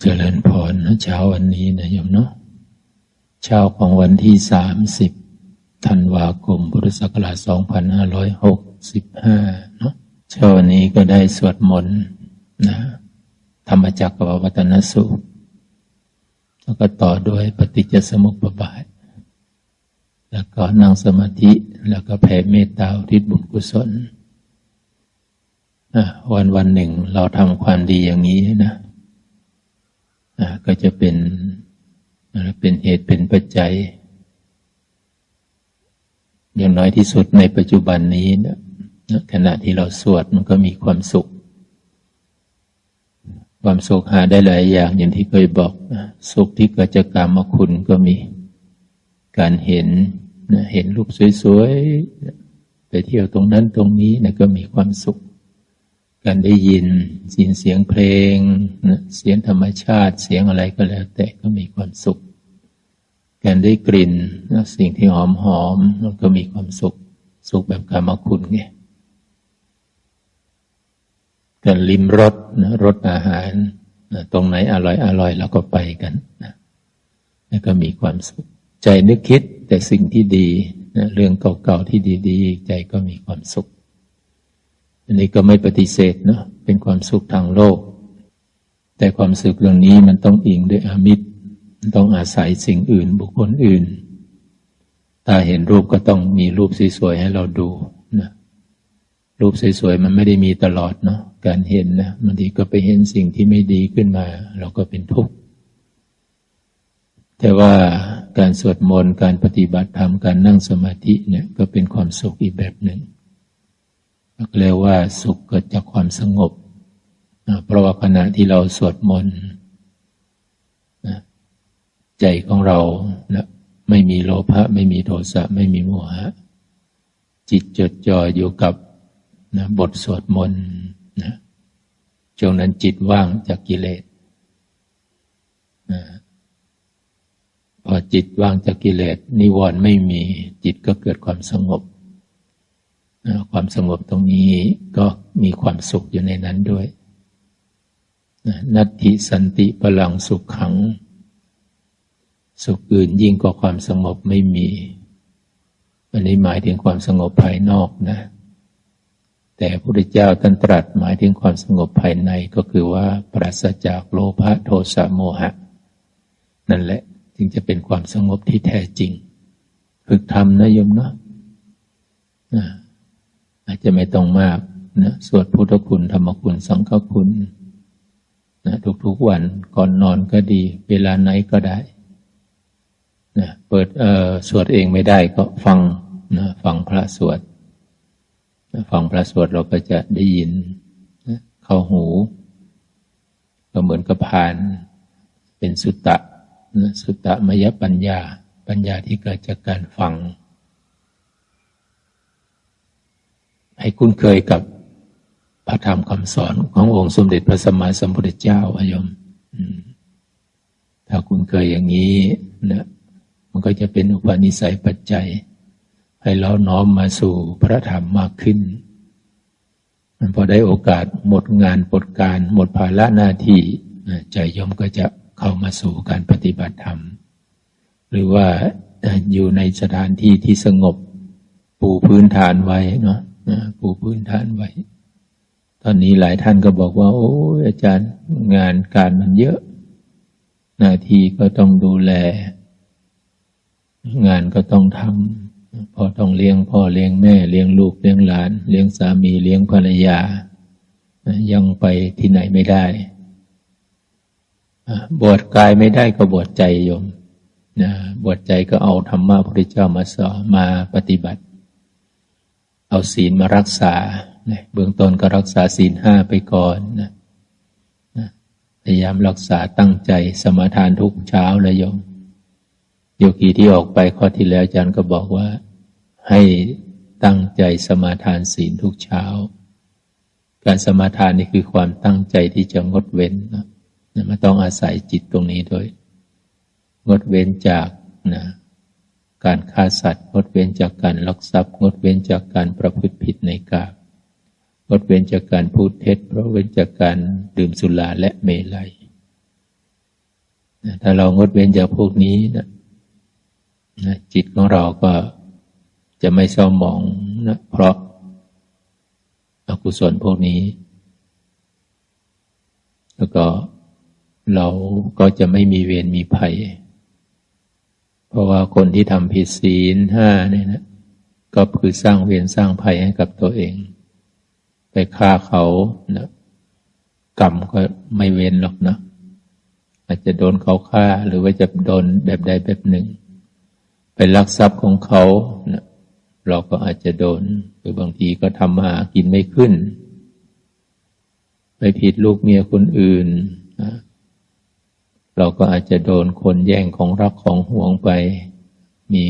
เจริญพรนะเช้าวันนี้นะโยมเนาะเช้าของวันที่สามสิบธันวาคมพุทธศักราชสองพันห้าร้อยหกสิบห้าเนาะเช้าวันนี้ก็ได้สวดมนต์นะธรรมจักรวัตนสูตรแล้วก็ต่อด้วยปฏิจจสมุปบาท แล้วก็นั่งสมาธิแล้วก็แผ่เมตตาทิศบุญกุศลวันวันหนึ่งเราทำความดีอย่างนี้นะ ก็จะเป็นเป็นเหตุเป็นปัจจัย อย่างน้อยที่สุดในปัจจุบันนี้นะขณะที่เราสวดมันก็มีความสุข ความสุขหาได้หลายอย่างอย่างที่เคยบอก สุขที่เกิดจากกรรมคุณก็มีการเห็นเห็นรูปสวยๆไปเที่ยวตรงนั้นตรงนี้นะก็มีความสุข การได้ยินเสียงเสียงเพลงเสียงธรรมชาติเสียงอะไรก็แล้ว แต่ก็มีความสุข การได้กลิ่นสิ่งที่หอมหอมมันก็มีความสุข สุขแบบกรรมคุณไงการลิ้มรสนะรสอาหารตรงไหนอร่อยอร่อยเราก็ไปกันนะแล้วก็มีความสุข ใจนึกคิดแต่สิ่งที่ดีนะเรื่องเก่าๆที่ดี ๆ ใจก็มีความสุข อันนี้ก็ไม่ปฏิเสธเนาะเป็นความสุขทางโลก แต่ความสุขเรื่องนี้มันต้องอิงด้วยอามิตรต้องอาศัยสิ่งอื่นบุคคลอื่น ถ้าเห็นรูปก็ต้องมีรูปสวยๆให้เราดูนะรูปสวยๆมันไม่ได้มีตลอดเนาะการเห็นนะบางทีก็ไปเห็นสิ่งที่ไม่ดีขึ้นมา เราก็เป็นทุกข์แต่ว่าการสวดมนต์การปฏิบัติธรรมการนั่งสมาธิเนี่ยก็เป็นความสุขอีกแบบหนึ่ง เรียกว่าสุขเกิดจากความสงบ เพราะว่าขณะที่เราสวดมนต์ใจของเราไม่มีโลภะไม่มีโทสะไม่มีโมหะ จิตจดจ่ออยู่กับนะบทสวดมนต์นะช่วงนั้นจิตว่างจากกิเลสนะพอจิตว่างจากกิเลสนิวรณ์ไม่มีจิตก็เกิดความสงบ ความสงบตรงนี้ก็มีความสุขอยู่ในนั้นด้วยนัตถิสันติพลังสุขขัง สุขอื่นยิ่งกว่าความสงบไม่มี อันนี้หมายถึงความสงบภายนอกนะ แต่พระพุทธเจ้าท่านตรัสหมายถึงความสงบภายในก็คือว่าปราศจากโลภะโทสะโมหะ นั่นแหละจึงจะเป็นความสงบที่แท้จริง ฝึกทำนะโยมเนาะ อาจจะไม่ต้องมากนะสวดพุทธคุณธรรมคุณสังฆคุณนะทุกๆวันก่อนนอนก็ดี เวลาไหนก็ได้นะเปิดเอ่อสวดเองไม่ได้ก็ฟังนะฟังพระสวดนะฟังพระสวดเราก็จะได้ยินนะเข้าหู ก็เหมือนกับผ่าน เป็นสุตตะนะสุตตะมยปัญญา ปัญญาที่เกิดจากการฟัง ให้คุ้นเคยกับพระธรรมคำสอนขององค์สมเด็จพระสัมมาสัมพุทธเจ้าอายมถ้าคุ้นเคยอย่างนี้นะมันก็จะเป็นอุปนิสัยปัจจัย ให้เราน้อมมาสู่พระธรรมมากขึ้น มันพอได้โอกาสหมดงานปดการหมดภาระหน้าที่ใจยมก็จะเข้ามาสู่การปฏิบัติธรรม หรือว่าอยู่ในสถานที่ที่สงบปูพื้นฐานไว้เนาะ ปูพื้นฐานไว้ ตอนนี้หลายท่านก็บอกว่า โอ้อาจารย์งานการมันเยอะ หน้าที่ก็ต้องดูแล งานก็ต้องทำพอต้องเลี้ยงพ่อเลี้ยงแม่เลี้ยงลูกเลี้ยงหลาน เลี้ยงสามีเลี้ยงภรรยา ยังไปที่ไหนไม่ได้บวชกายไม่ได้ก็บวชใจโยมนะบวชใจก็เอาธรรมะพระพุทธเจ้ามาสอนมาปฏิบัติ เอาศีลมารักษาเบื้องต้นก็รักษาศีลห้าไปก่อนนะพยายามรักษาตั้งใจสมาทานทุกเช้าเลยโยมโยกีที่ออกไปข้อที่แล้วอาจารย์ก็บอกว่า ให้ตั้งใจสมาทานศีลทุกเช้า การสมาทานนี่คือความตั้งใจที่จะงดเว้นนะมันต้องอาศัยจิตตรงนี้ด้วย งดเว้นจากนะ การฆ่าสัตว์ งดเว้นจากการลักทรัพย์ งดเว้นจากการประพฤติผิดในกาบงดเว้นจากการพูดเท็จเพราะเว้นจากการดื่มสุราและเมลัยถ้าเรางดเว้นจากพวกนี้นะนะจิตของเราก็จะไม่เศร้าหมองนะเพราะอกุศลพวกนี้ แล้วก็เราก็จะไม่มีเวรมีภัย เพราะว่าคนที่ทำผิดศีลห้าเนี่ยนะก็คือสร้างเวรสร้างภัยให้กับตัวเอง ไปฆ่าเขานะกรรมก็ไม่เว้นหรอกนะอาจจะโดนเขาฆ่าหรือว่าจะโดนแบบใดแบบหนึ่ง ไปลักทรัพย์ของเขานะเราก็อาจจะโดน หรือบางทีก็ทำมากินไม่ขึ้น ไปผิดลูกเมียคนอื่นนะ เราก็อาจจะโดนคนแย่งของรักของห่วงไป มี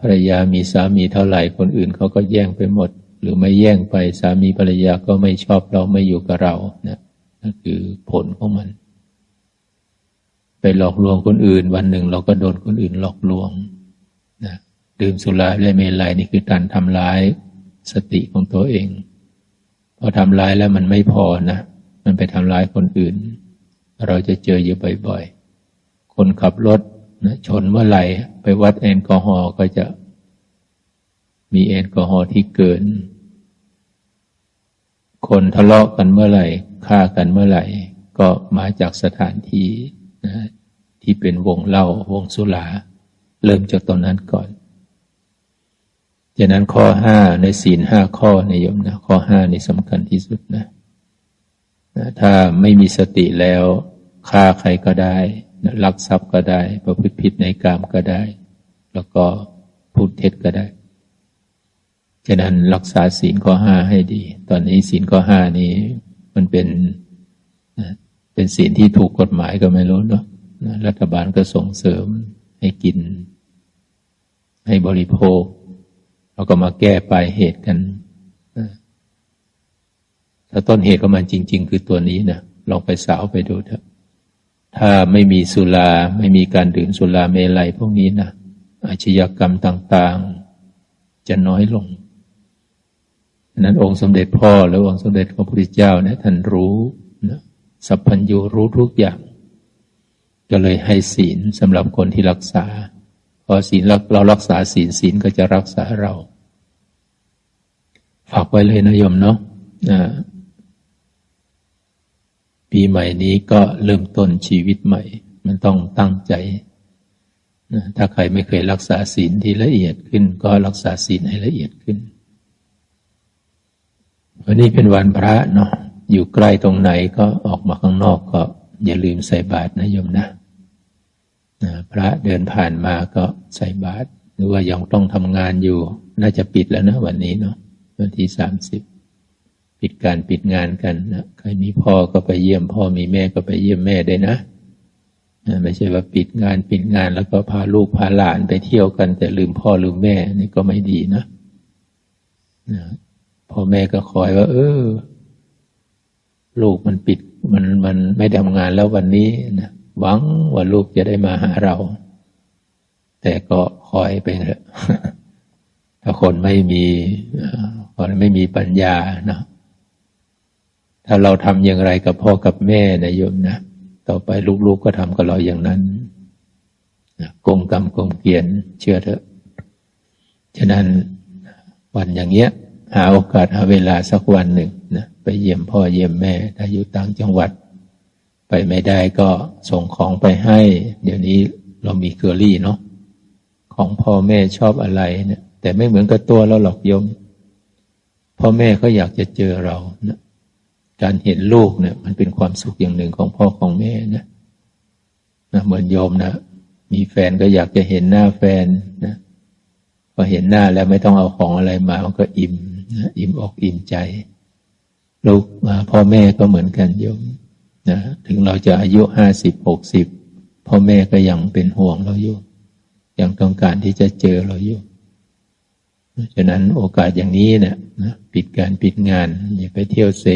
ภรรยามีสามีเท่าไหร่คนอื่นเขาก็แย่งไปหมด หรือไม่แย่งไปสามีภรรยาก็ไม่ชอบเราไม่อยู่กับเรานะนั่นคือผลของมัน ไปหลอกลวงคนอื่น วันหนึ่งเราก็โดนคนอื่นหลอกลวงนะดื่มสุราและเมลัยนี่คือการทำร้ายสติของตัวเอง พอทำร้ายแล้วมันไม่พอนะมันไปทำร้ายคนอื่น เราจะเจออยู่บ่อยๆ คนขับรถนะชนเมื่อไหร่ไปวัดแอลกอฮอล์ก็จะมีแอลกอฮอล์ที่เกิน คนทะเลาะกันเมื่อไหร่ฆ่ากันเมื่อไหร่ ก็มาจากสถานที่นะที่เป็นวงเล่าวงสุราเริ่มจากตอนนั้นก่อนจากนั้นข้อห้าในศีลห้าข้อในยมนะข้อห้านี่สำคัญที่สุดนะนะถ้าไม่มีสติแล้ว ฆ่าใครก็ได้ลักทรัพย์ก็ได้ ประพฤติผิดในกามก็ได้ แล้วก็พูดเท็จก็ได้ ฉะนั้นรักษาศีลข้อห้าให้ดี ตอนนี้ศีลข้อห้านี้ มันเป็นเป็นศีลที่ถูกกฎหมายก็ไม่รู้เนาะรัฐบาลก็ส่งเสริมให้กิน ให้บริโภคเราก็มาแก้ปลายเหตุกันถ้าต้นเหตุของมันจริง ๆ คือตัวนี้นะลองไปสาวไปดูเถอะ ถ้าไม่มีสุราไม่มีการดื่มสุราเมลัยพวกนี้นะอาชญากรรมต่างๆ จะน้อยลงนั้นองค์สมเด็จพ่อหรือองค์สมเด็จพระพุทธเจ้าเนี่ยท่านรู้นะสัพพัญญูรู้ทุกอย่าง ก็เลยให้ศีลสำหรับคนที่รักษาพอศีลเรารักษาศีลศีลก็จะรักษาเรา ฝากไว้เลยนะโยมเนาะ ปีใหม่นี้ก็เริ่มต้นชีวิตใหม่ มันต้องตั้งใจนะถ้าใครไม่เคยรักษาศีลที่ละเอียดขึ้น ก็รักษาศีลให้ละเอียดขึ้น วันนี้เป็นวันพระเนาะอยู่ใกล้ตรงไหนก็ออกมาข้างนอกก็อย่าลืมใส่บาตรนะโยมนะนะพระเดินผ่านมาก็ใส่บาตรหรือว่ายังต้องทำงานอยู่ น่าจะปิดแล้วนะวันนี้เนาะวันที่สามสิบ ปิดการปิดงานกันนะใครมีพ่อก็ไปเยี่ยมพ่อมีแม่ก็ไปเยี่ยมแม่ได้นะไม่ใช่ว่าปิดงานปิดงานแล้วก็พาลูกพาหลานไปเที่ยวกัน แต่ลืมพ่อลืมแม่นี่ก็ไม่ดีนะนะพ่อแม่ก็คอยว่า เออ ลูกมันปิดมันมันไม่ทำงานแล้ววันนี้นะหวังว่าลูกจะได้มาหาเรา แต่ก็คอยไปเถอะถ้าคนไม่มีคนไม่มีปัญญานะ ถ้าเราทำอย่างไรกับพ่อกับแม่นะโยมนะ ต่อไปลูกๆก็ทำกับเราอย่างนั้นกงกรรมกงเกียนเชื่อเถอะ ฉะนั้นวันอย่างเงี้ย หาโอกาสหาเวลาสักวันหนึ่งนะไปเยี่ยมพ่อเยี่ยมแม่ ถ้าอยู่ต่างจังหวัด ไปไม่ได้ก็ส่งของไปให้ เดี๋ยวนี้เรามีเกอรี่เนาะของพ่อแม่ชอบอะไรเนะี่ยแต่ไม่เหมือนกับตัวเราหรอกโยมพ่อแม่ก็อยากจะเจอเรานะ การเห็นลูกเนี่ย มันเป็นความสุขอย่างหนึ่งของพ่อของแม่นะนะเหมือนโยมนะมีแฟนก็อยากจะเห็นหน้าแฟนนะพอเห็นหน้าแล้วไม่ต้องเอาของอะไรมา มันก็อิ่มนะอิ่มอกอิ่มใจ ลูกพ่อแม่ก็เหมือนกันโยมนะถึงเราจะอายุห้าสิบหกสิบพ่อแม่ก็ยังเป็นห่วงเราอยู่ยังต้องการที่จะเจอเราอยู่ฉะนั้นโอกาสอย่างนี้เนี่ยนะปิดการปิดงานอย่าไปเที่ยวเส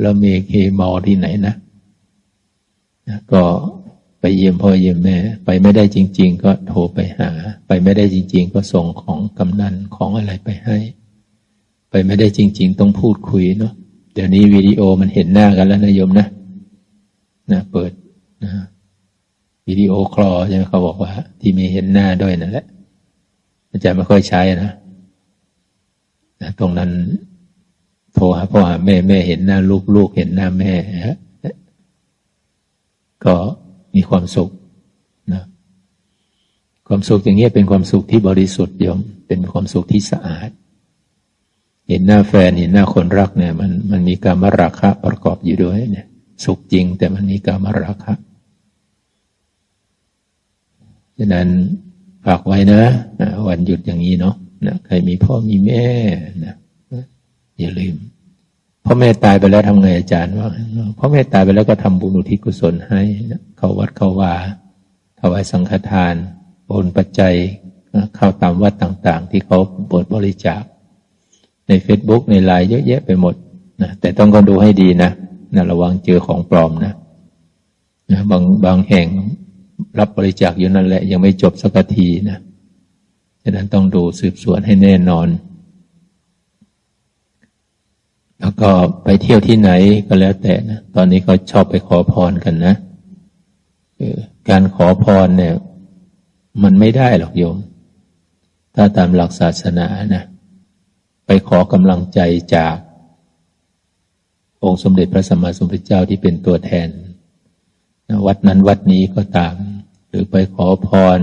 แล้วมีเคมอที่ไหนนะนะก็ไปเยี่ยมพ่อเยี่ยมแม่ ไปไม่ได้จริง ๆ ก็โทรไปหา ไปไม่ได้จริง ๆ ก็ส่งของกำนันของอะไรไปให้ ไปไม่ได้จริง ๆ ต้องพูดคุยเนาะเดี๋ยวนี้วิดีโอมันเห็นหน้ากันแล้วนะโยมนะนะเปิดนะวิดีโอคลอใช่ไหมเขาบอกว่า ที่มีเห็นหน้าด้วยนั่นแหละอาจารย์ไม่ค่อยใช้นะนะตรงนั้น โทรหาพ่อหาแม่แม่เห็นหน้าลูกลูกเห็นหน้าแม่ก็มีความสุขนะความสุขอย่างนี้เป็นความสุขที่บริสุทธิ์ยมเป็นความสุขที่สะอาด เห็นหน้าแฟนเห็นหน้าคนรักเนี่ย มันมันมีการมราคะประกอบอยู่ด้วยเนี่ย สุขจริง แต่มันมีการมราคะฉะนั้นฝากไว้นะวันหยุดอย่างนี้เนาะนะใครมีพ่อมีแม่นะ อย่าลืมพ่อแม่ตายไปแล้วทำไงอาจารย์ว่าพ่อแม่ตายไปแล้วก็ทำบุญอุทิศกุศลให้เขาวัดเขาวาถวายสังฆทานโอนปัจจัยเข้าตามวัดต่างๆ ที่เขาบทบริจาค ในเฟซบุ๊กในไลน์เยอะแยะไปหมดนะแต่ต้องก็ดูให้ดีนะนะระวังเจอของปลอมนะนะบางบางแห่งรับบริจาคอยู่นั่นแหละ ยังไม่จบสักทีนะฉะนั้นต้องดูสืบสวนให้แน่นอน แล้วก็ไปเที่ยวที่ไหนก็แล้วแต่นะตอนนี้เขาชอบไปขอพรกันนะการขอพรเนี่ย มันไม่ได้หรอกโยม ถ้าตามหลักศาสนานะไปขอกำลังใจจากองค์สมเด็จพระสัมมาสัมพุทธเจ้าที่เป็นตัวแทนวัดนั้นวัดนี้ก็ตาม หรือไปขอพร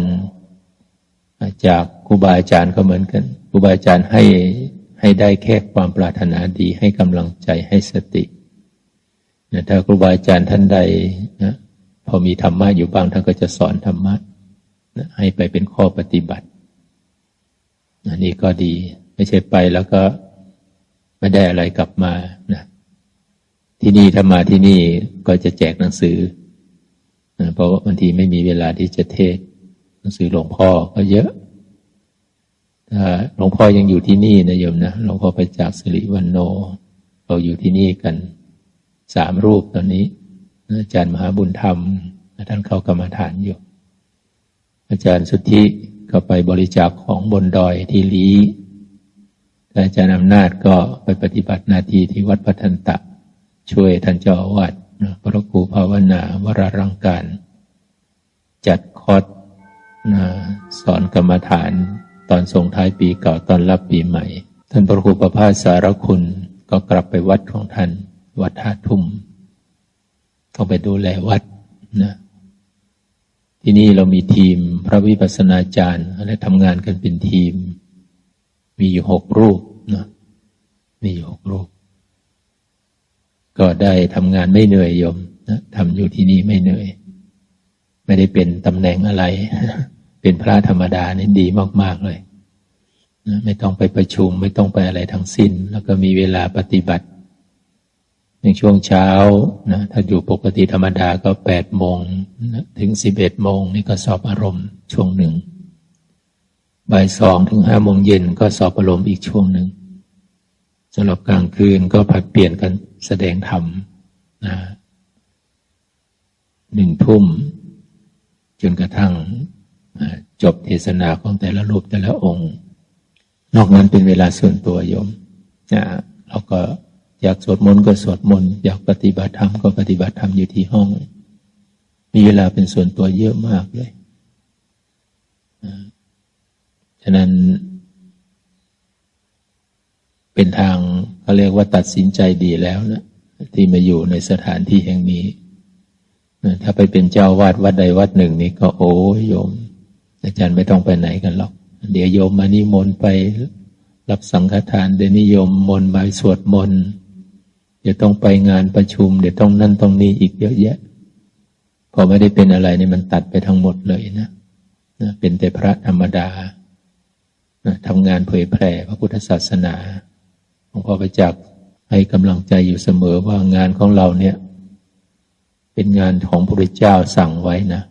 จากครูบาอาจารย์ก็เหมือนกันครูบาอาจารย์ให้ ให้ได้แค่ความปรารถนาดีให้กำลังใจให้สตินะถ้าครูบาอาจารย์ท่านใดนะพอมีธรรมะอยู่บ้างท่านก็จะสอนธรรมะนะให้ไปเป็นข้อปฏิบัติอันนี้ก็ดี ไม่ใช่ไปแล้วก็ไม่ได้อะไรกลับมานะที่นี่ถ้ามาที่นี่ก็จะแจกหนังสือนะเพราะบางทีไม่มีเวลาที่จะเทศหนังสือหลวงพ่อก็เยอะ หลวงพ่อยังอยู่ที่นี่นะโยมนะหลวงพ่อไปจากสิริวันโน เราอยู่ที่นี่กันสามรูปตอนนี้ อาจารย์มหาบุญธรรมท่านเข้ากรรมฐานอยู่ อาจารย์สุทธิก็ไปบริจาคของบนดอยที่ลีอาจารย์อำนาจก็ไปปฏิบัติหน้าที่ที่วัดพัฒนตะ ช่วยท่านเจ้าอาวาสพระครูภาวนาวรารังการ จัดคอร์สสอนกรรมฐาน ตอนส่งท้ายปีเก่าตอนรับปีใหม่ ท่านพระครูประภาสสารคุณก็กลับไปวัดของท่าน วัดท่าทุ่มเข้าไปดูแลวัดนะที่นี่เรามีทีมพระวิปัสสนาจารย์และทำงานกันเป็นทีม มีอยู่หกรูปนะมีอยู่หกรูป ก็ได้ทำงานไม่เหนื่อยโยมนะทำอยู่ที่นี่ไม่เหนื่อย ไม่ได้เป็นตำแหน่งอะไร เป็นพระธรรมดานี่ดีมาก ๆ เลยนะไม่ต้องไปประชุมไม่ต้องไปอะไรทั้งสิ้น แล้วก็มีเวลาปฏิบัติ ในช่วงเช้านะถ้าอยู่ปกติธรรมดาก็แปดโมงนะถึงสิบเอ็ดโมงนี่ก็สอบอารมณ์ช่วงหนึ่งบ่ายสองถึงห้าโมงเย็นก็สอบอารมณ์อีกช่วงหนึ่งสำหรับกลางคืนก็ผัดเปลี่ยนกันแสดงธรรมนะหนึ่งทุ่ม จนกระทั่ง จบเทศนาของแต่ละรูปแต่ละองค์ นอกนั้นเป็นเวลาส่วนตัวโยมนะเราก็อยากสวดมนต์ก็สวดมนต์อยากปฏิบัติธรรมก็ปฏิบัติธรรมอยู่ที่ห้อง มีเวลาเป็นส่วนตัวเยอะมากเลยฉะนั้น เป็นทางเขาเรียกว่าตัดสินใจดีแล้วนะที่มาอยู่ในสถานที่แห่งนี้ถ้าไปเป็นเจ้าวาดวัดใดวัดหนึ่งนี่ก็โอ้ยโยม อาจารย์ไม่ต้องไปไหนกันหรอก เดี๋ยวโยมมานิมนต์ไปรับสังฆทานเดี๋ยวนิยมมนต์มาสวดมนต์เดี๋ยวต้องไปงานประชุม เดี๋ยวต้องนั่นต้องนี้อีกเยอะแยะ พอไม่ได้เป็นอะไรนี่มันตัดไปทั้งหมดเลยนะนะเป็นแต่พระธรรมดานะทำงานเผยแผ่พระพุทธศาสนาหลวงพ่อไปจักให้กำลังใจอยู่เสมอว่างานของเราเนี่ย เป็นงานของพระพุทธเจ้าสั่งไว้นะ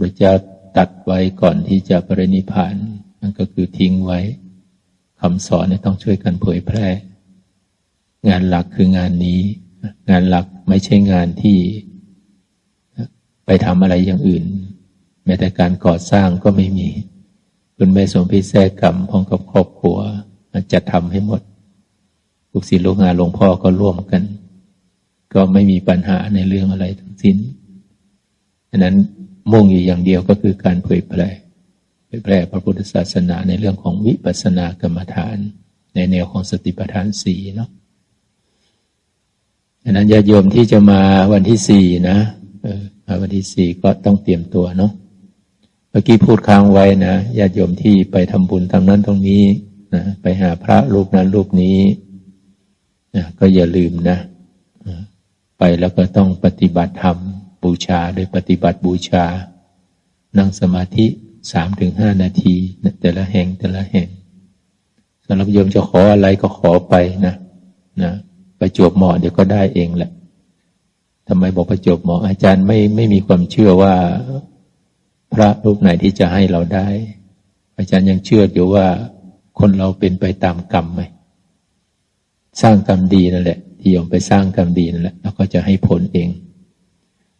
พระเจ้าตัดไว้ก่อนที่จะปรินิพานนั่นก็คือทิ้งไว้คำสอนต้องช่วยกันเผยแพร่ งานหลักคืองานนี้ งานหลักไม่ใช่งานที่ ไปทำอะไรอย่างอื่น แม้แต่การก่อสร้างก็ไม่มี คุณแม่สมพิเศษกรรมพร้อมกับครอบครัวจะทำให้หมดลูกศิษย์ลูกงานหลวงพ่อก็ร่วมกัน ก็ไม่มีปัญหาในเรื่องอะไรทั้งสิ้นฉะนั้น มุ่งอยู่อย่างเดียวก็คือการเผยแพร่เผยแพร่พระพุทธศาสนาในเรื่องของวิปัสสนากรรมฐาน ในแนวของสติปัฏฐานสี่เนาะฉะนั้นญาติโยมที่จะมาวันที่สี่นะเออวันที่สี่ก็ต้องเตรียมตัวเนาะเมื่อกี้พูดค้างไว้นะญาติโยมที่ไปทำบุญทางนั้นตรงนี้นะไปหาพระรูปนั้นรูปนี้นะก็อย่าลืมนะ ไปแล้วก็ต้องปฏิบัติธรรม บูชาโดยปฏิบัติบูชา นั่งสมาธิสามถึงห้านาทีแต่ละแห่งแต่ละแห่งสำหรับโยมจะขออะไรก็ขอไปนะนะประจวบเหมาะเดี๋ยวก็ได้เองแหละทำไมบอกประจวบเหมาะอาจารย์ไม่ไม่มีความเชื่อว่า พระรูปไหนที่จะให้เราได้ อาจารย์ยังเชื่ออยู่ว่าคนเราเป็นไปตามกรรมไหมสร้างกรรมดีนั่นแหละที่โยมไปสร้างกรรมดีนั่นแหละแล้วก็จะให้ผลเอง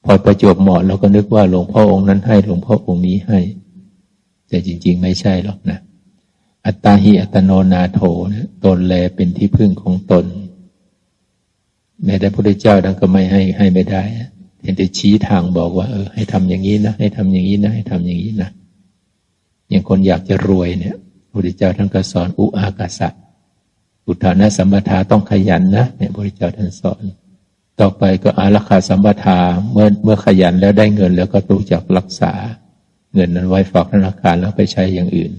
พอประจวบเหมาะเราก็นึกว่าหลวงพ่อองค์นั้นให้หลวงพ่อองค์นี้ให้ แต่จริง ๆ ไม่ใช่หรอกนะ อัตตาหิอัตโนนาโถนะตนแลเป็นที่พึ่งของตน แม้แต่พระพุทธเจ้าท่านก็ไม่ให้ให้ไม่ได้เห็นแต่ชี้ทางบอกว่า เออ ให้ทำอย่างนี้นะให้ทำอย่างนี้นะให้ทำอย่างนี้นะอย่างคนอยากจะรวยเนี่ยพระพุทธเจ้าท่านก็สอนอุอากาสะอุทานะสัมปทาต้องขยันนะเนี่ยพระเจ้าท่านสอน ต่อไปก็อาราคาสัมปทาเมื่อเมื่อขยันแล้วได้เงินแล้วก็รู้จักรักษา เงินนั้นไว้ฝากธนาคารแล้วไปใช้อย่างอื่น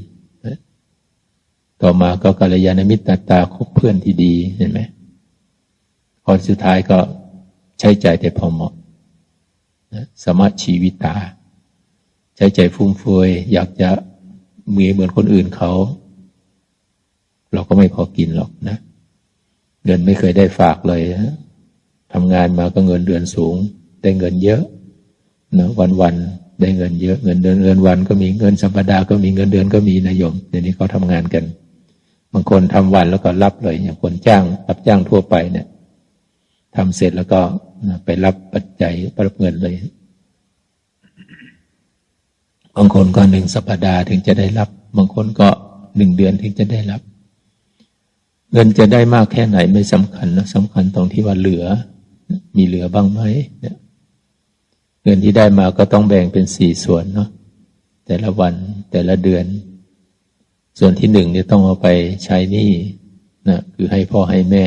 ต่อมาก็กัลยาณมิตรตาคบเพื่อนที่ดีเห็นไหมพอสุดท้ายก็ใช้ใจแต่พอเหมาะสมาชีวิตา ใช้ใจฟุ่มเฟือยอยากจะมีเหมือนคนอื่นเขา เราก็ไม่พอกินหรอกนะ เงินไม่เคยได้ฝากเลยนะ ทำงานมาก็เงินเดือนสูง ได้เงินเยอะนะวันวันได้เงินเยอะเงินเดือนเงินวันก็มีเงินสัปดาห์ก็มีเงินเดือนก็มีนายมเดี๋ยวนี้เขาทำงานกัน บางคนทำวันแล้วก็รับเลยอย่างคนจ้าง รับจ้างทั่วไปเนี่ยทำเสร็จแล้วก็ไปรับปัจจัยรับเงินเลยบางคนก็หนึ่งสัปดาห์ถึงจะได้รับ บางคนก็หนึ่งเดือนถึงจะได้รับ เงินจะได้มากแค่ไหนไม่สำคัญนะสำคัญตรงที่ว่าเหลือ มีเหลือบ้างไหมเงินที่ได้มาก็ต้องแบ่งเป็นสี่ส่วนเนาะแต่ละวันแต่ละเดือน ส่วนที่หนึ่งเนี่ยต้องเอาไปใช้หนี้นะคือให้พ่อให้แม่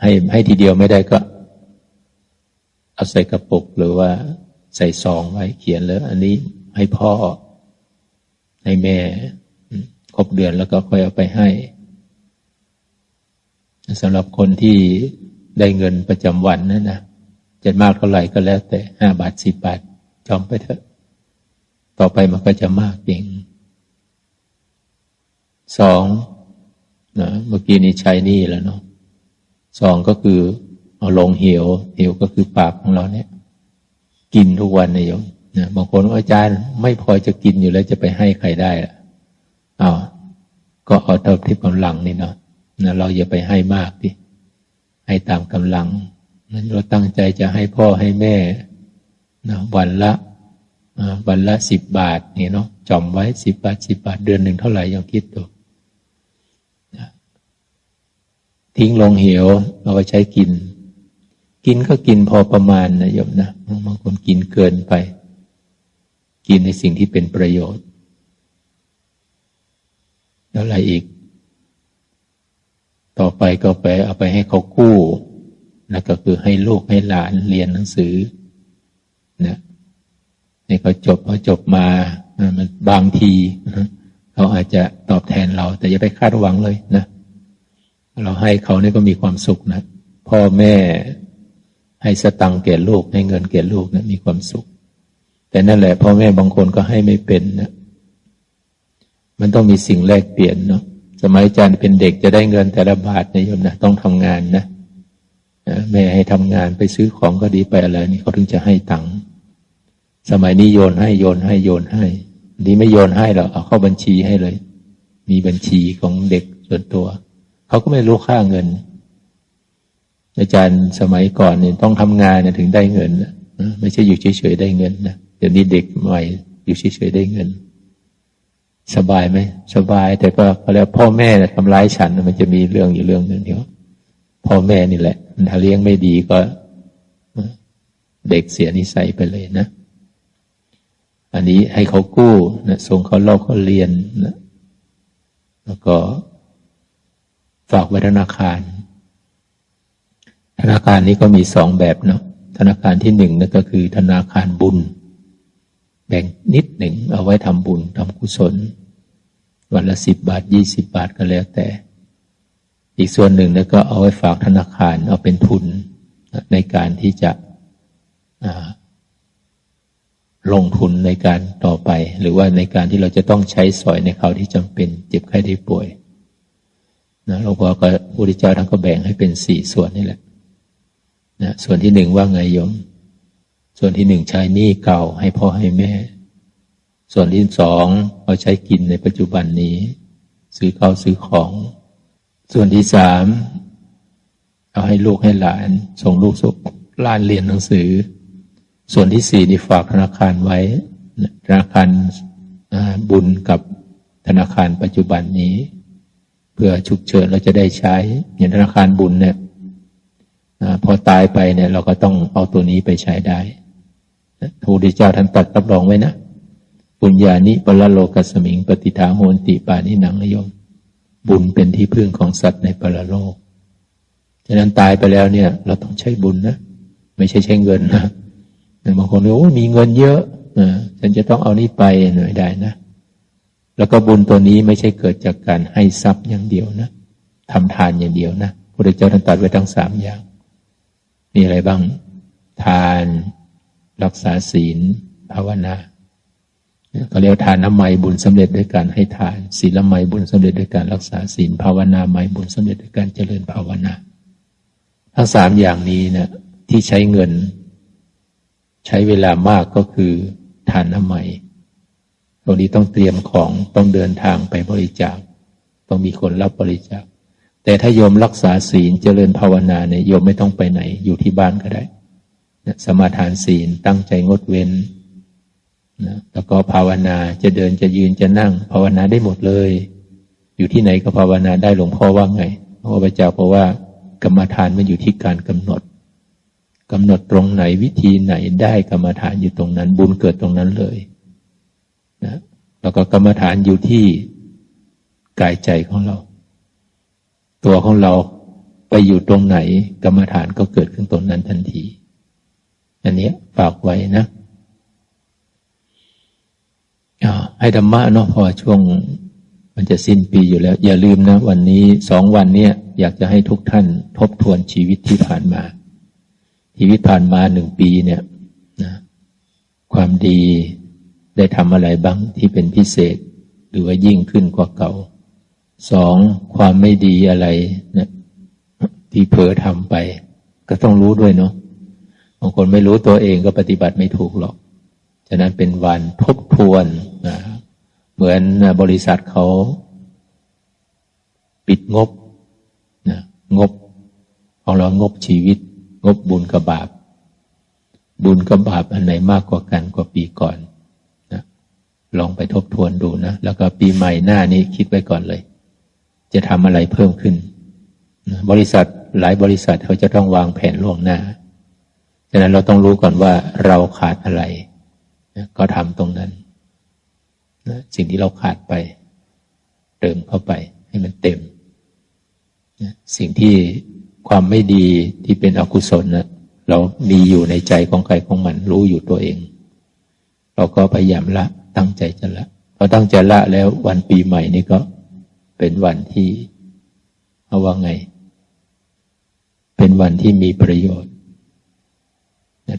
ให้ให้ทีเดียวไม่ได้ก็ เอาใส่กระปุกหรือว่าใส่ซองไว้เขียนแล้วอันนี้ให้พ่อ ให้แม่ครบเดือนแล้วก็ค่อยเอาไปให้สำหรับคนที่ ได้เงินประจำวันนั่นนะจะมากเท่าไหร่ก็แล้วแต่ห้าบาทสิบบาทจอมไปเถอะ ต่อไปมันก็จะมากเองสองนะเมื่อกี้นี้ใช้นี่แล้วเนาะสองก็คือ เอาลงเหวเหวก็คือปากของเราเนี่ย กินทุกวันนะโยมนะบางคนว่าอาจารย์ไม่พอจะกินอยู่แล้วจะไปให้ใครได้อะอ้าวก็เอาเท่าที่กำลังนี่เนาะนะเราอย่าไปให้มากดิ ให้ตามกำลังนั้นเราตั้งใจจะให้พ่อให้แม่นะวันละวันละสิบบาทนี่เนาะจอมไว้สิบบาทสิบบาทเดือนหนึ่งเท่าไหร่ยังคิดดูทิ้งลงเหวเราก็ใช้กิน กินก็กินพอประมาณนะโยมนะบางคนกินเกินไป กินในสิ่งที่เป็นประโยชน์ แล้วอะไรอีก ต่อไปก็ไปเอาไปให้เขากู้นะก็คือให้ลูกให้หลานเรียนหนังสือนะนี่เขาจบพอจบมามันบางทีเขาอาจจะตอบแทนเรา แต่อย่าไปคาดหวังเลยนะ เราให้เขาเนี่ก็มีความสุขนะพ่อแม่ให้สตังเก่ลูกให้เงินเก่ลูกนะมีความสุข แต่นั่นแหละพ่อแม่บางคนก็ให้ไม่เป็นนะมันต้องมีสิ่งแลกเปลี่ยนเนาะ สมัยอาจารย์เป็นเด็กจะได้เงินแต่ละบาทนะโยมนะต้องทำงานนะแม่ให้ทำงานไปซื้อของก็ดีไปอะไรนี่เขาถึงจะให้ตังค์สมัยนี้โยนให้โยนให้โยนให้ดีไม่โยนให้หรอกเอาเข้าบัญชีให้เลย มีบัญชีของเด็กส่วนตัว เขาก็ไม่รู้ค่าเงิน อาจารย์สมัยก่อนเนี่ยต้องทำงานเนี่ยถึงได้เงินนะไม่ใช่อยู่เฉยๆได้เงินนะเดี๋ยวนี้เด็กใหม่อยู่เฉยๆได้เงิน สบายไหมสบาย แต่ก็แล้วพ่อแม่ทำร้ายฉันมันจะมีเรื่องอยู่เรื่องหนึ่งเดียวพ่อแม่นี่แหละถ้าเลี้ยงไม่ดีก็ เด็กเสียนิสัยไปเลยนะ อันนี้ให้เขากู้นะส่งเขาเล่าเขาเรียนนะแล้วก็ฝากไว้ธนาคาร ธนาคารนี้ก็มีสองแบบเนาะธนาคารที่หนึ่งนั่นก็คือธนาคารบุญ แบ่งนิดหนึ่งเอาไว้ทำบุญทำกุศล วันละสิบบาทยี่สิบบาทก็แล้วแต่ อีกส่วนหนึ่งนั่นก็เอาไว้ฝากธนาคารเอาเป็นทุนในการที่จะลงทุนในการต่อไป หรือว่าในการที่เราจะต้องใช้สอยในเขาที่จำเป็นเจ็บไข้ได้ป่วยนะหลวงพ่อก็พุทธเจ้าท่านก็แบ่งให้เป็นสี่ส่วนนี่แหละนะส่วนที่หนึ่งว่าไงโยม ส่วนที่หนึ่งใช้หนี้เก่าให้พ่อให้แม่ ส่วนที่สองเอาใช้กินในปัจจุบันนี้ ซื้อข้าวซื้อของ ส่วนที่สามเอาให้ลูกให้หลาน ส่งลูกส่งหลานเรียนหนังสือ ส่วนที่สี่นี่ฝากธนาคารไว้ ธนาคารบุญกับธนาคารปัจจุบันนี้ เพื่อฉุกเฉินเราจะได้ใช้อย่างธนาคารบุญเนี่ยพอตายไปเนี่ยเราก็ต้องเอาตัวนี้ไปใช้ได้ พระพุทธเจ้าท่านตัดรับรองไว้นะบุญญาณิปรโลกัสมิง ปฏิทาโหนติปานิหนังนยม บุญเป็นที่พึ่งของสัตว์ในปรโลกฉะนั้นตายไปแล้วเนี่ย เราต้องใช้บุญนะไม่ใช่ใช้เงินนะบางคนโอ้มีเงินเยอะอฉันจะต้องเอานี้ไปหน่อยได้นะแล้วก็บุญตัวนี้ไม่ใช่เกิดจากการให้ทรัพย์อย่างเดียวนะทำทานอย่างเดียวนะพระเจ้าท่านตรัสไว้ทั้งสามอย่าง มีอะไรบ้าง ทาน รักษาศีลภาวนาเขาเรียกทานน้ำไมบุญสำเร็จด้วยการให้ทาน ศีลไมบุญสำเร็จด้วยการรักษาศีลภาวนาไมบุญสำเร็จด้วยการเจริญภาวนาทั้งสามอย่างนี้นะที่ใช้เงิน ใช้เวลามากก็คือทานน้ำไมตรงนี้ต้องเตรียมของต้องเดินทางไปบริจาค ต้องมีคนรับบริจาค แต่ถ้าโยมรักษาศีลเจริญภาวนาเนี่ยโยมไม่ต้องไปไหน อยู่ที่บ้านก็ได้ สมาทานศีลตั้งใจงดเว้นนะแล้วก็ภาวนาจะเดินจะยืนจะนั่ง ภาวนาได้หมดเลย อยู่ที่ไหนก็ภาวนาได้หลวงพ่อว่าไงพระพุทธเจ้าบอกว่ากรรมฐานมันอยู่ที่การกำหนดกำหนดตรงไหนวิธีไหนได้กรรมฐานอยู่ตรงนั้น บุญเกิดตรงนั้นเลยนะแล้วก็กรรมฐานอยู่ที่กายใจของเรา ตัวของเราไปอยู่ตรงไหน กรรมฐานก็เกิดขึ้นตรงนั้นทันที อันนี้ฝากไว้นะให้ธรรมะเนาะพอช่วง มันจะสิ้นปีอยู่แล้ว อย่าลืมนะ วันนี้สองวันเนี้ยอยากจะให้ทุกท่านทบทวนชีวิตที่ผ่านมา ชีวิตผ่านมาหนึ่งปีเนี่ยนะความดีได้ทำอะไรบ้างที่เป็นพิเศษ หรือว่ายิ่งขึ้นกว่าเก่าสองความไม่ดีอะไรนะที่เผลอทำไป ก็ต้องรู้ด้วยเนาะ บางคนไม่รู้ตัวเองก็ปฏิบัติไม่ถูกหรอก ฉะนั้นเป็นวันทบทวนนะเหมือนบริษัทเขา ปิดงบนะงบของเรางบชีวิต งบบุญกับบาป บุญกับบาปอันไหนมากกว่ากันกว่าปีก่อนลองไปทบทวนดูนะ แล้วก็ปีใหม่หน้านี้คิดไว้ก่อนเลย จะทำอะไรเพิ่มขึ้น บริษัทหลายบริษัทเขาจะต้องวางแผนล่วงหน้า ฉะนั้นเราต้องรู้ก่อนว่าเราขาดอะไรก็ทำตรงนั้นสิ่งที่เราขาดไป เติมเข้าไป ให้มันเต็มสิ่งที่ความไม่ดีที่เป็นอกุศลนะเรามีอยู่ในใจของใครของมันรู้อยู่ตัวเอง เราก็พยายามละตั้งใจจะละพอตั้งใจละแล้ววันปีใหม่นี่ก็เป็นวันที่เอาว่าไง เป็นวันที่มีประโยชน์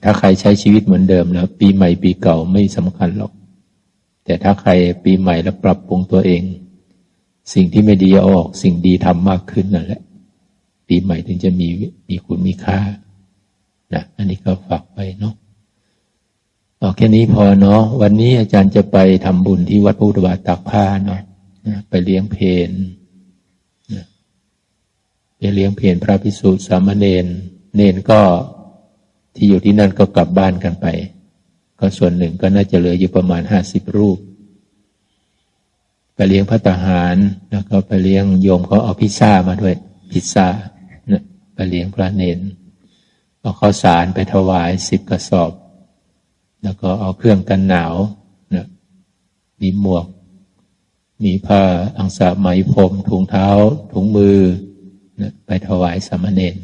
ถ้าใครใช้ชีวิตเหมือนเดิมแล้วปีใหม่ปีเก่าไม่สำคัญหรอก แต่ถ้าใครปีใหม่แล้วปรับปรุงตัวเอง สิ่งที่ไม่ดีออก สิ่งดีทำมากขึ้นนั่นแหละ ปีใหม่ถึงจะมีมีคุณมีค่านะอันนี้ก็ฝากไปเนาะเอาแค่นี้พอเนาะวันนี้อาจารย์จะไปทำบุญที่วัดพุทธบาทตักผ้าเนาะไปเลี้ยงเพนไปเลี้ยงเพนพระพิสุสามเณรเนนก็ ที่อยู่ที่นั่นก็กลับบ้านกันไป ก็ส่วนหนึ่งก็น่าจะเหลืออยู่ประมาณห้าสิบรูป ไปเลี้ยงพระทหารแล้วก็ไปเลี้ยงโยมเขาเอาพิซซ่ามาด้วย พิซซ่าไปไปเลี้ยงพระเนนเอาข้าวสารไปถวายสิบกระสอบ แล้วก็เอาเครื่องกันหนาวนะมีหมวก มีผ้าอังสะไหมพรมถุงเท้า ถุงมือนะไปถวายสามเณร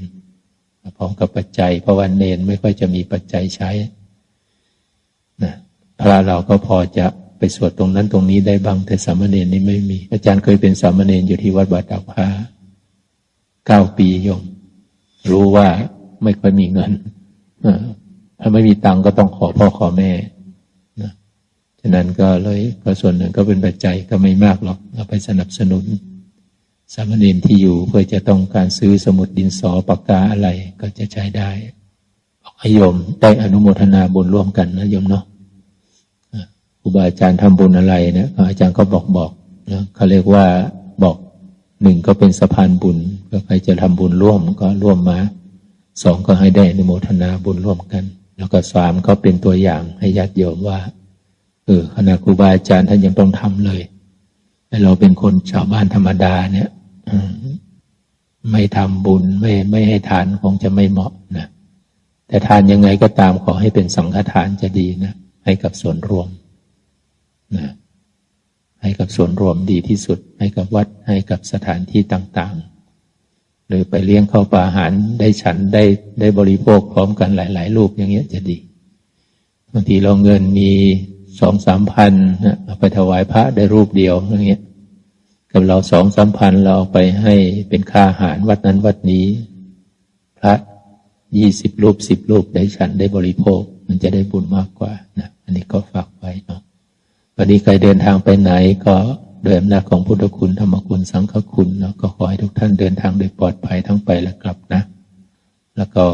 พร้อมกับปัจจัย เพราะวันเนนไม่ค่อยจะมีปัจจัยใช้นะพระเราก็พอจะไปสวดตรงนั้นตรงนี้ได้บ้าง แต่สามเณรนี่ไม่มี อาจารย์เคยเป็นสามเณรอยู่ที่วัดบาดาพาเก้าปียม รู้ว่าไม่ค่อยมีเงินถ้าไม่มีตังก็ต้องขอพ่อขอแม่นะฉะนั้นก็เลยก็ส่วนหนึ่งก็เป็นปัจจัยก็ไม่มากหรอกเราไปสนับสนุน สามเณรที่อยู่เพื่อจะต้องการซื้อสมุดดินสอปากกาอะไรก็จะใช้ได้ให้โยมได้อนุโมทนาบุญร่วมกันนะโยมเนาะครูบาอาจารย์ทำบุญอะไรเนี่ยอาจารย์ก็บอกบอกนะเขาเรียกว่าบอกหนึ่งก็เป็นสะพานบุญก็ใครจะทำบุญร่วมก็ร่วมมาสองก็ให้ได้อนุโมทนาบุญร่วมกัน แล้วก็สามก็เป็นตัวอย่างให้ญาติโยมว่าเออขณะครูบาอาจารย์ท่านยังต้องทำเลย แต่เราเป็นคนชาวบ้านธรรมดาเนี่ยไม่ทำบุญไม่ไม่ให้ทานคงจะไม่เหมาะนะแต่ทานยังไงก็ตามขอให้เป็นสังฆทานจะดีนะให้กับส่วนรวมนะให้กับส่วนรวมดีที่สุด ให้กับวัดให้กับสถานที่ต่าง ๆ หรือไปเลี้ยงข้าวปลาอาหารได้ฉันได้ได้บริโภคพร้อมกันหลาย ๆ รูปอย่างเงี้ยจะดีบางทีเราเงินมี สองสามพันเอาไปถวายพระได้รูปเดียวอย่างเงี้ยกับเราสองสามพันเราเอาไปให้เป็นค่าอาหารวัดนั้นวัดนี้ พระยี่สิบรูปสิบรูปได้ฉันได้บริโภค มันจะได้บุญมากกว่านะอันนี้ก็ฝากไว้เนาะวันนี้ใครเดินทางไปไหนก็โดยอำนาจของพุทธคุณธรรมคุณสังฆคุณเนาะก็ขอให้ทุกท่านเดินทางโดยปลอดภัยทั้งไปและกลับนะ แล้วก็